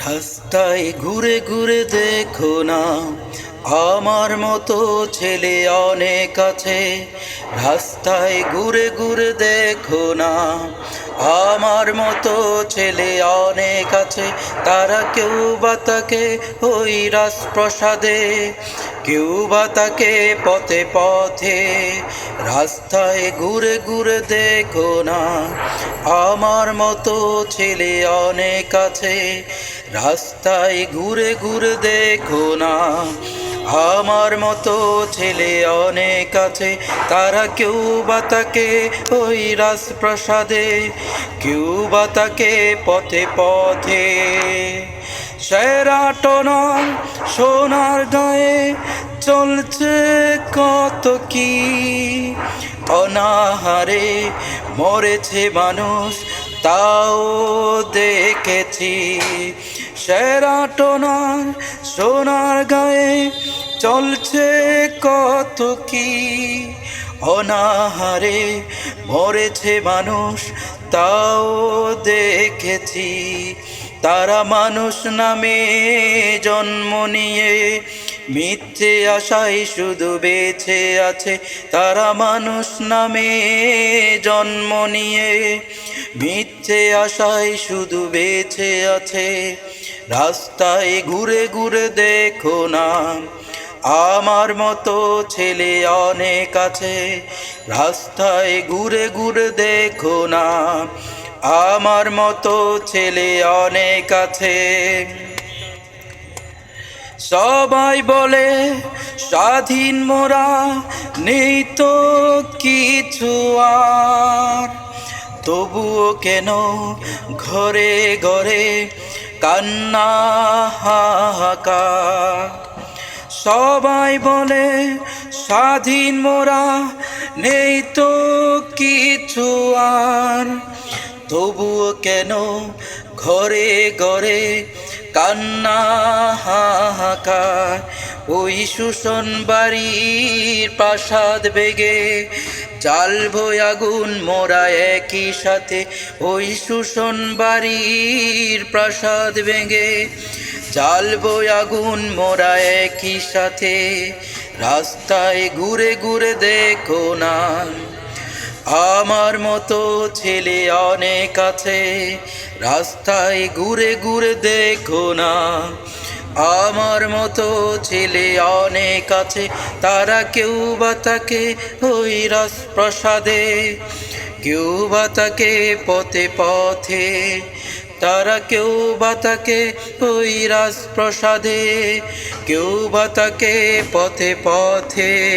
রাস্তায় ঘুরে ঘুরে দেখো না, আমার মতো ছেলে অনেক আছে। রাস্তায় ঘুরে ঘুরে দেখো না, আমার মতো ছেলে অনেক আছে। তারা কেউ বা তাকে ওই রাজপ্রসাদে, কেউ বা তাকে পথে পথে। রাস্তায় ঘুরে ঘুরে দেখো না, আমার মতো ছেলে অনেক আছে। রাস্তায় ঘুরে ঘুরে দেখো না। আমার মতো ছেলে অনেক আছে, তারা কেউ বা তাকে ওই রাজপ্রাসাদে, কেউ বা তাকে পথে পথে। সেরা সেরাটনা সোনার গায়ে চলছে কত কি? অনাহারে মরেছে মানুষ, তাও দেখেছি। সেরাটনার সোনার গায়ে চলছে কত কি? অনাহারে মরেছে মানুষ, তাও দেখেছি। তারা মানুষ নামে জন্ম নিয়ে মিথ্যে আশাই শুধু বেঁচে আছে। তারা মানুষ নামে জন্ম নিয়ে মিথ্যে আশায় শুধু বেঁচে আছে। রাস্তায় ঘুরে ঘুরে দেখো না, আমার মতো ছেলে অনেক আছে। রাস্তায় ঘুরে ঘুরে দেখো না, আমার মতো ছেলে অনেক আছে। সবাই বলে, স্বাধীন মোরা নেই তো কিছু আর। তবুও কেন ঘরে ঘরে কান্না, হাহাকার? সবাই বলে, স্বাধীন মোরা, নেই তো কিছু আর। তবুও কেন ঘরে ঘরে কান্না, হাহাকার? ওই শোষণ বাড়ির প্রাসাদ বেগে জ্বালবো আগুন মোরা একই সাথে। ওই শোষণ বাড়ির প্রাসাদ ভেঙে জ্বালবো আগুন মোরা একই সাথে। রাস্তায় ঘুরে ঘুরে দেখো না, আমার মতো ছেলে অনেক আছে। রাস্তায় ঘুরে ঘুরে দেখো না আমার মতো ছেলে অনেক আছে, তারা কেউ বা তাকে ওই রস প্রসাদে, কেউ বা তাকে পথে পথে, তারা কেউ বা তাকে ওই রাস প্রসাদে, কেউ বা তাকে পথে পথে।